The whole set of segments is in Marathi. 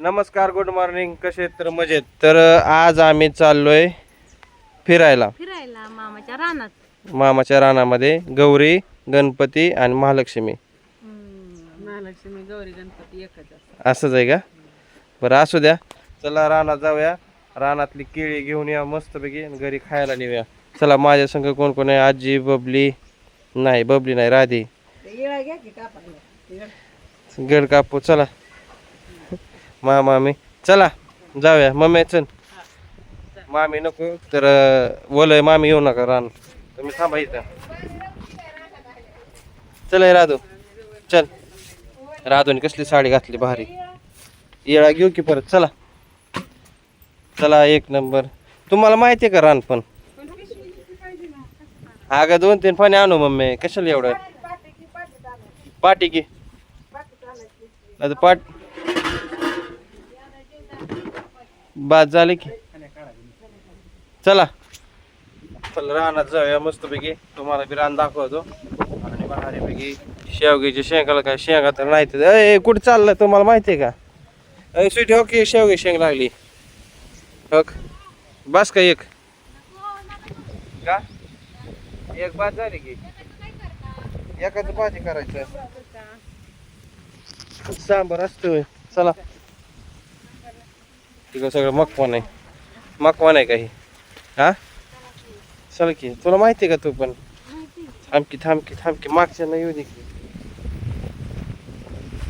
नमस्कार गुड मॉर्निंग कसे आहेत तर मजेत. तर आज आम्ही चाललोय फिरायला. फिरायला मामाच्या रानात. मामाच्या रानामध्ये गौरी गणपती आणि महालक्ष्मी. महालक्ष्मी गौरी गणपती एकच असंच आहे का? बरं असू द्या. चला रानात जाऊया. रानातली केळी घेऊन या मस्तपैकी आणि घरी खायला नेऊया. चला माझ्या संग कोण कोण आहे? आजी बबली. नाही बबली नाही राधी. गड कापू. चला. मा मामी. चला जाऊया. मम्मी चल. मामी नको तर बोलय मामी येऊ नका रान. तुम्ही थांबा इथं. चल राधू. चल. राधूने कसली साडी घातली भारी. येळा घेऊ की परत? चला. चला एक नंबर. तुम्हाला माहिती आहे का रान पण? अगं दोन तीन पाणी आणू मम्मी. कशाला एवढं? पाटी की. आता पाट बाद झाले की. चला. चल रानात जाऊया मस्तपैकी. तुम्हाला बी रान दाखवतो. आणि भारीपैकी शेवग्याची शेंगाला काय शेंगा तर नाही तर ए कुठं चाललं तुम्हाला माहिती आहे का? अय स्वीट हो की शेवगी शेंग लागली. हो का? बस का एक? का? एक बाद झाली की. एकाच भाजी करायचं. सांबर असतो चला. तिकडं सगळं मकवान आहे. मकवान आहे काही. हा? चल की तुला माहिती आहे का तू पण? थांबकी थांबकी थांबकी मागच्या नाही येऊ दे की.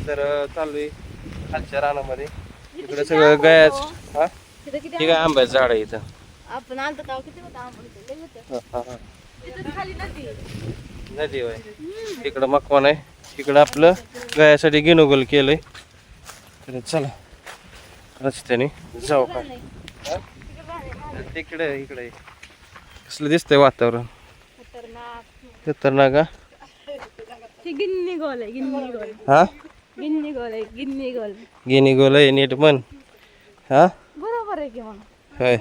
तर चाललोय खालच्या रानामध्ये. इकडे सगळं गयाच हा? किती हे काय आंब्याचं झाड आहे इथं. आपण आलतो तेव्हा किती होतं? आंबा इथं? लई होतं. हा, हा, हा. तिथं खाली नदी नदी होय. इकडं मकवान आहे. इकडं आपलं गयासाठी गिनोगल केलंय. तर चला. रस्त्याने जाऊ का? तिकडे इकडे. कसलं दिसतंय वातावरण? खतरनाक. गिन्नी गोल आहे गिन्नी गोल. हा? गिन्नी गोल आहे गिन्नी गोल. गिनी गोल आहे नीट म्हण. हा? बरोबर आहे की मग? होय.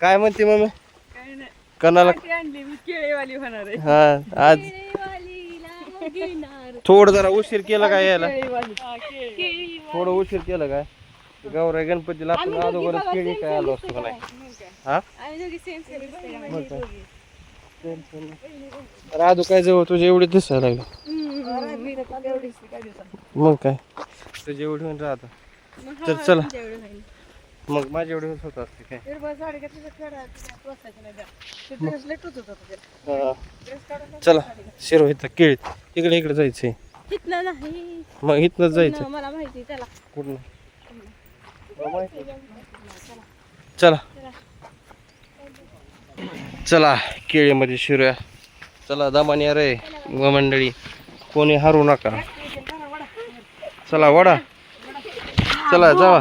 काय म्हणते मम्मी? कणाला केळीवाली होणार आहे. हा आज थोडं जरा उशीर केला काय यायला? केळी. थोडं उशीर केलं काय? गौराई गणपतीला आपण अगोदरच केळी काय आलो असतो का नाही? हा? काय? राधू काय जवळ तुझे एवढे दिसायला लागले. मग काय? तुझे एवढी होऊन राहत तर चला मग माझे एवढे होत असते काय? हा. चला शिरो इथं केळीत इकडे इकडे जायचंय. मग इथनंच जायचं. मला माहिती त्याला पूर्ण चला. चला केळीमध्ये शिरूया. चला दमानी रे मंडळी कोणी हारू नका. चला वडा. चला जावा.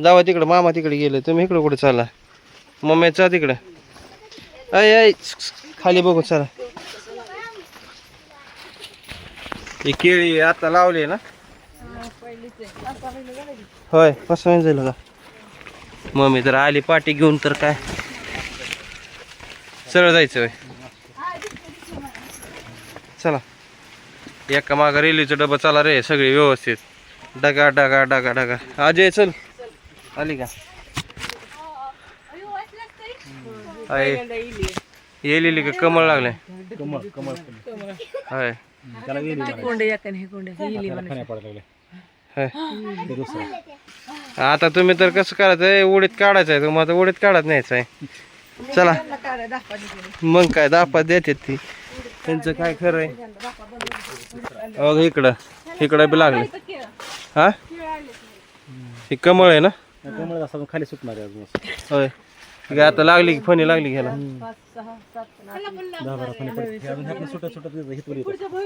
जावा तिकडं मामा तिकडे गेले. तुम्ही इकडं कुठे चला मम्मी चा तिकडं. अय अय खाली बघू चला. ही केळी आता लावली ना? होय कसं होईन जाईल का? मम्मी तर आली पाठी घेऊन तर काय? सरळ जायचं होय. चला. एका मागं रेल्वेचं डबा चला रे सगळे व्यवस्थित. डगा डगा डगा डगा. अजय चल. आली का? येलेली का कमळ लागले होय. होय. आता तुम्ही तर कसं करायचंय उडीत काढायचंय तुम्हाला तर उडीत काढत न्यायचं आहे. चला. मग काय दापात देते ती. त्यांचं काय खरं आहे? अहो इकडं. इकडं बी लागले. हा? ही कमळ आहे ना? कमळ असं खाली सुटणार आहे अजून. होय. ठीक आहे, आता लागली की फणी लागली घ्यायला. हे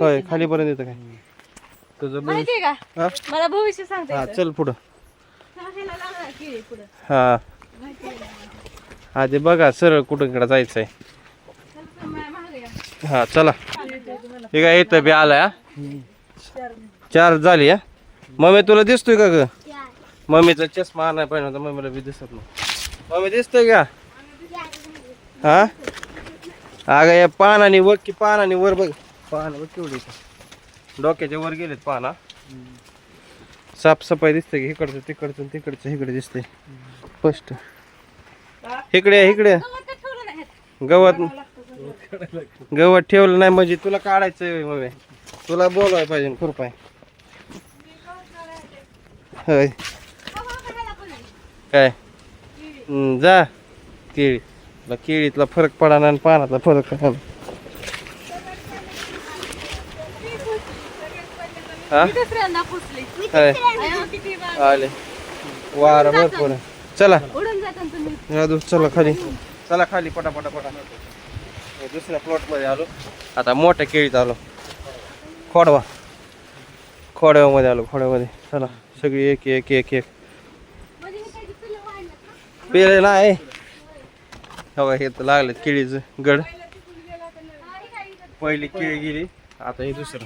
होय खालीपर्यंत येतं काय? तुझं मला भविष्य सांगता हा चल पुढं ह्याला लागणार केळी पुढं हा. आधी बघा सरळ कुठून इकडं जायचंय. हा चला. हे काय येतं बी आलाय चार झाली या मम्मी तुला दिसतोय का ग? मम्मीचा चष्मा आणाय पाहिजे होता मम्मीला बी दिसत नाही. मम्मी दिसतोय का? हा? अगं या पानाने वर की पानाने वर बघ. पान बघ केवढी डोक्याच्या वर गेलेत पाना. साफसफाई दिसते की इकडचं तिकडचं तिकडचं इकडे दिसते स्पष्ट. इकडे आहे, इकडे गवत गवत ठेवलं नाही म्हणजे तुला काढायचं मग तुला बोलवाय पाहिजे खुरपाय. होय. काय? जा. केळी. केळीतला फरक पडा आणि पानातला फरक पडा. हा? दुसऱ्यांदा पुसली. होय. अयो, किती बाग. आले. वारा भरपूर आहे. चला. उडून जाता ना तुम्ही. राजू चला खाली. चला खाली पटा पटा पटा. हे दुसऱ्या प्लॉटमध्ये आलो. आता मोठ्या केळीत आलो. खोडवा. खोडव्यामध्ये आलो खोडव्यामध्ये. चला सगळी एक एक एक एक. म्हणजे हे काही पिल्लं वाढलं का? नाही. हो हे तर लागले केळीचं गड. पहिली केळी गेली. आता हे दुसरं.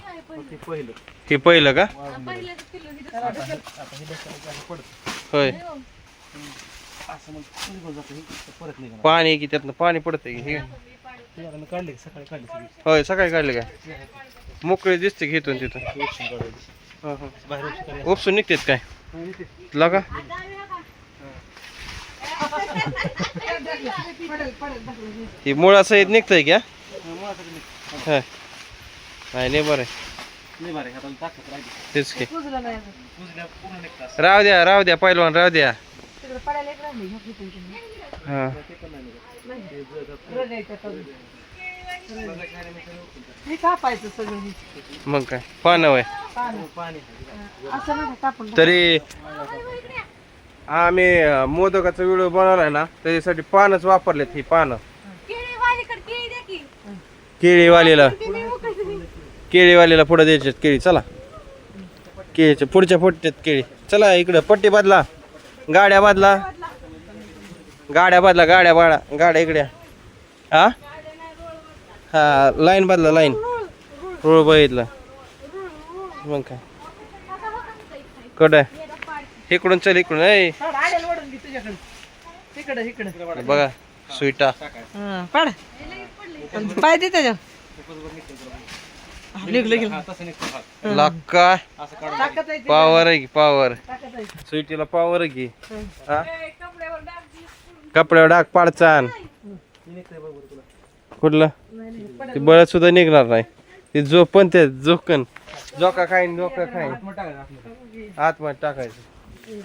पहिलं. हे पहिलं का? पहिलं पिल्लं हे दुसरं. होय. हे. पाणी की त्यातनं पाणी पडतंय की हे? काढले सकाळी होय सकाळी काढले काय? मोकळे दिसते की इथून तिथून उपसून हं, हं. निघतेत काय? लगा. ही. मुळासहित निघतंय का. नाही नाही बरं आहे. लय आहे. तेच की. राहू द्या राहू द्या पहिलवान राहू द्या हा ते पण नाही निघत. ते जळतात. हे कापायचं सगळं हे. मग काय पानं वय हो, पाणी असं नका कापून तरी आम्ही अं, मोदकाचा व्हिडिओ बनवलाय ना त्याच्यासाठी पानच वापरलेत ही पानं केळी वालीकडे केळी द्या की. केळीवालीला. केळीवालीला पुढे द्यायच्यात केळी चला. केळीच्या पुढच्या पट्ट्यात केळी. चला इकडं पट्टी बदला. गाड्या बदला. गाड्या बदला गाड्या बाळा गाड्या इकड्या हा? हा लाईन बदला लाईन. रोळ बघितलं. मग काय? कडं इकडून चल इकडून. ऐ. इकडं बघा स्वीटा. पाड. पाय त्याच्या निघलं गेलं हा, पावर आहे की पावर सुईटीला पावर आहे की? हा. कपड्यावर डाग पाडचान. तुला. कुठलं? ते बळत सुद्धा निघणार नाही. ते झोपन ते झोकन झोका खाईन झोका खाईन. आतमध्ये टाकायचं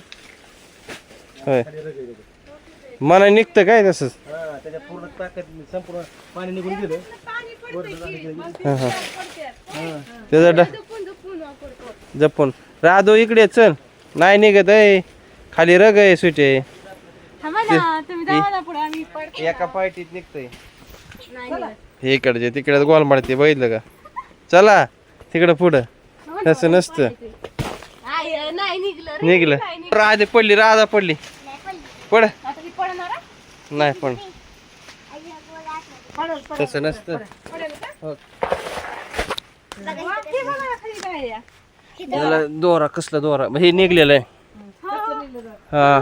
होय. मला निघतं काय तसंच? हा, त्याच्यात पूर्ण ताकद संपूर्ण पाणी निघून गेलं. हा हा. त्याचा डा जपून. राधो इकडे चल. नाही निघत आहे खाली रग आहे सुटे एका पायटीत निघतंय. हे इकडचे तिकडे गोल मारते बघितलं का? चला तिकडं पुढं. तसं नसतं. निघलं. राधे पडली राधा पडली. पड? नाही पण तसं नसतं? हो. वा, ते बघा खाली काय आहे. त्याला दोरा कसला दोरा? हे निघलेलं आहे. हा, हा.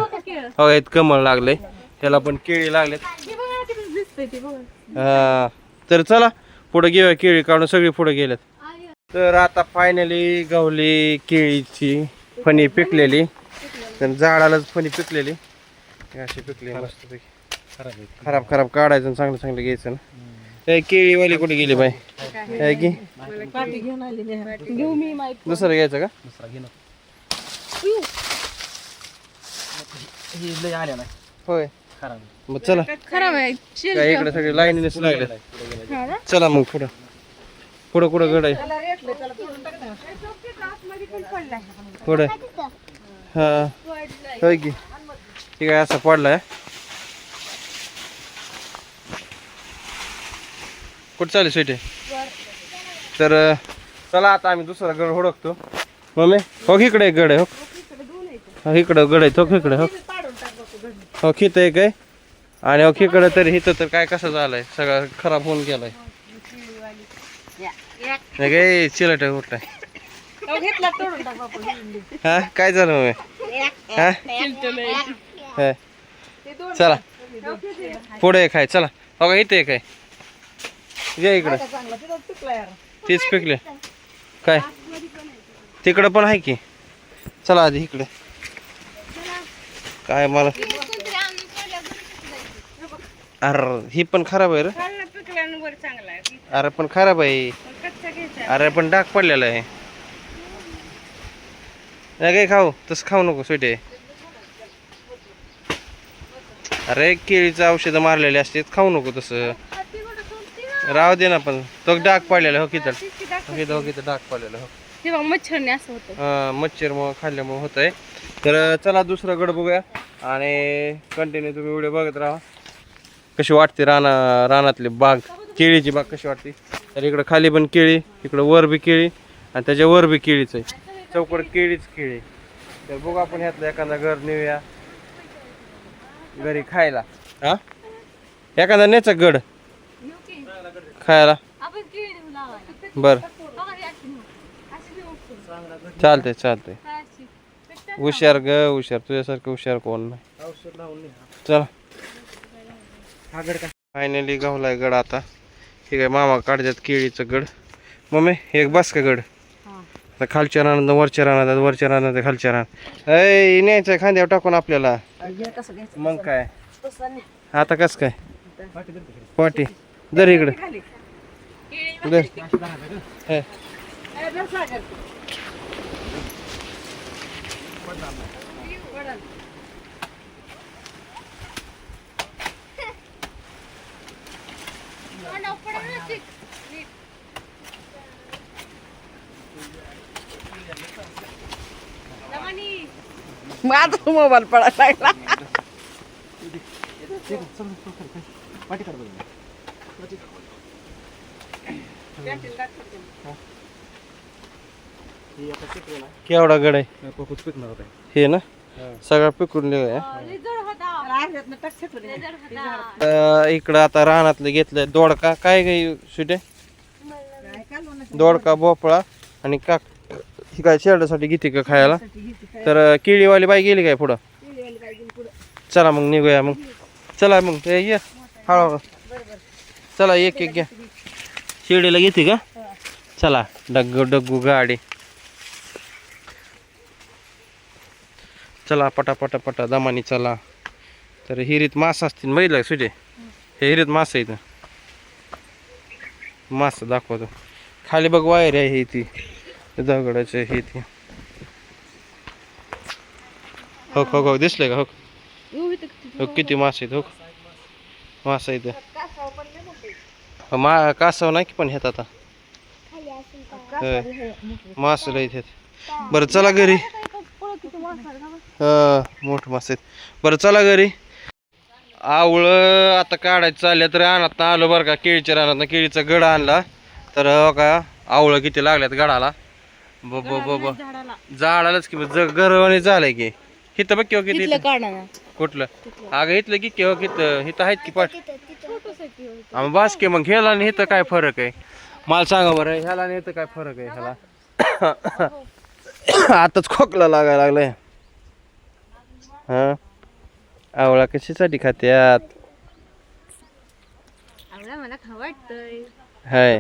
हो यात कमळ लागले त्याला पण केळी लागलेत ते बघा तिकडे दिसतंय ते बघा. हा. तर चला पुढे घेऊया केळी काढून. सगळी पुढे गेलेत आई, तर आता फायनली गवली केळीची फणी पिकलेली. तर झाडालाच फणी पिकलेली. अशी पिकली मस्तपैकी. खराब. खराब काढायचं आणि चांगलं चांगलं घ्यायचं ना. केळीवाली कुठे गेली बाई? आहे की? घेऊन आली नेहा. घेऊ मी माहिती दुसरं घ्यायचं का. होय. मग चला. खराब आहे काय इकडे सगळे लाईनीनेच लागले? चला मग पुढं. पुढं कुठं गड आहे. पुढं. हा. होय की. ठीक आहे असा पडलाय? कुठं चालेल स्वीट? तर चला आता आम्ही दुसरा गड हुडकतो. मम्मी हो इकडे एक गड आहे हो हो इकडं गड आहे तो इकडे हो हो खित आहे. काय आणि हो इकडं तरी इथं तर काय कसं झालंय? सगळं खराब होऊन गेलाय. नाही काय चिलट आहे उठलाय हा? काय झालं मम्मी? हा? हा. चला. पुढे एक आहे चला. हो का इथे एक आहे. या इकडं. चांगला तिथं पिकला यार. तेच पिकले. काय? तिकडं पण आहे की. चला आधी इकडे. काय मला? अरे ही पण खराब आहे रे. खाल्लं पिकल्यानं वर चांगला आहे. अरे पण खराब आहे. पण कच्चा घ्यायचा अरे पण डाग पडलेला आहे. नाही काय खाऊ. तसं खाऊ नको स्वीटे. अरे केळीचं औषधं मारलेली असतात. खाऊ नको तसं. राहू दे ना पण. तो डाग पडलेला हो किती? हो किती हो किती डाग पडलेला हो. तेव्हा मच्छरने असं होतं. हा, मच्छर मग खाल्ल्यामुळे होत आहे तर चला दुसरा गड बघूया आणि कंटिन्यू तुम्ही व्हिडिओ बघत राहा. कशी वाटते राना रानातली बाग? केळीची बाग कशी वाटते? तर इकडं खाली पण केळी इकडं वर बी केळी आणि त्याच्या वर बी केळीच आहे. चौकड केळीच केळी. तर बघू आपण ह्यातलं एखादा घर नेऊया. घरी खायला. हा? एखादा नेचा गड. खायला. बर. ही अशी? पेटतं? हुशार ग हुशार. तुझ्यासारखं हुशार कोण नाही. चला. हा फायनली गावलाय गड आता. हे काय मामा काढतात केळीचं गड. मम्मी हे एक बस का गड? हा. आता खालच्या रानात वरच्या रानात वरच्या रानात खालच्या रानात. ऐ न्यायचं खांद्यावर टाकून आपल्याला. मग काय? तसं नाही. आता कस काय. पाटी दर इकडे. ग? हे. आता मोबाईल पडायला लागला. पाठी काढ बरं. ही आता शिकली ना केवढा गड आहे? पप्पूच पिकणार होता. हे ना? सगळा पिकून. इकडं आता रानातलं घेतलंय. दोडका. काय काही सुटे? काय असं दोडका भोपळा आणि काक ही काय शेरडासाठी घेते का खायला. तर केळीवाली बाई गेली काय पुढं? केळीवाली काय गेली पुढं. चला मग निघूया मग. चला मग ते ये. हळूहळू चला एक एक घ्या. शिर्डीला घेते का? चला डग्गू डग्गू गाडी. चला पटा पटा पटा दमानी चला. तर हिरीत मास असतील बघितलं सुजे हे हिरीत मास आहे इथं. मास दाखवतो. खाली बघ वायर आहे ती. दगडाचं हे ती. हो हो हो दिसले का? हो. किती. हो मासे आहेत हो. मासा इथं. हो, मा कासव नाही की पण ह्यात आता. मास लय इथे बरं चला घरी. हा मोठ मासे आहेत. बरं चला घरी. आवळं आता काढायचं चालल्या तर रानात आलो बरं का केळीच्या रानात केळीचा गड आणला. तर हो का आवळं किती लागल्यात गडाला? ब ब ब ब. झाडाला. झाडालाच की ज- गरवाने झालंय की. हिथं बघ किंवा किती ना. कुठलं? अगं इथलं की किंवा किती इथं आहेत की पाठ. आम्ही बास की मग ह्याला आणि इथं काय फरक आहे? मला सांगा बरं ह्याला आणि इथं काय फरक आहे ह्याला? आताच खोकला लागायला लागलाय. हा? आवळा कशासाठी खात्यात? मला वाटतंय. हाय.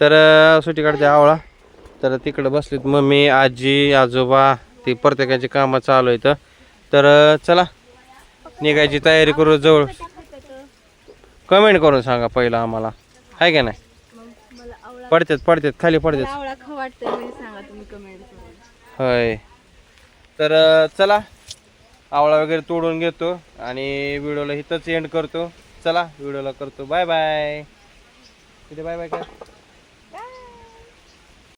तर सुट्टी काढते आवळा. तर तिकडं बसलीत मम्मी आजी आजोबा ती प्रत्येकाची कामं चालू आहेत. तर चला निघायची तयारी करू जवळ. कमेंट करून सांगा पहिला आम्हाला. आहे का नाही? पडतात पडतात खाली पडतात. होय. तर चला. आवळा वगैरे तोडून घेतो आणि व्हिडिओला इथंच एंड करतो. चला व्हिडिओला करतो. बाय बाय तिथे बाय बाय काय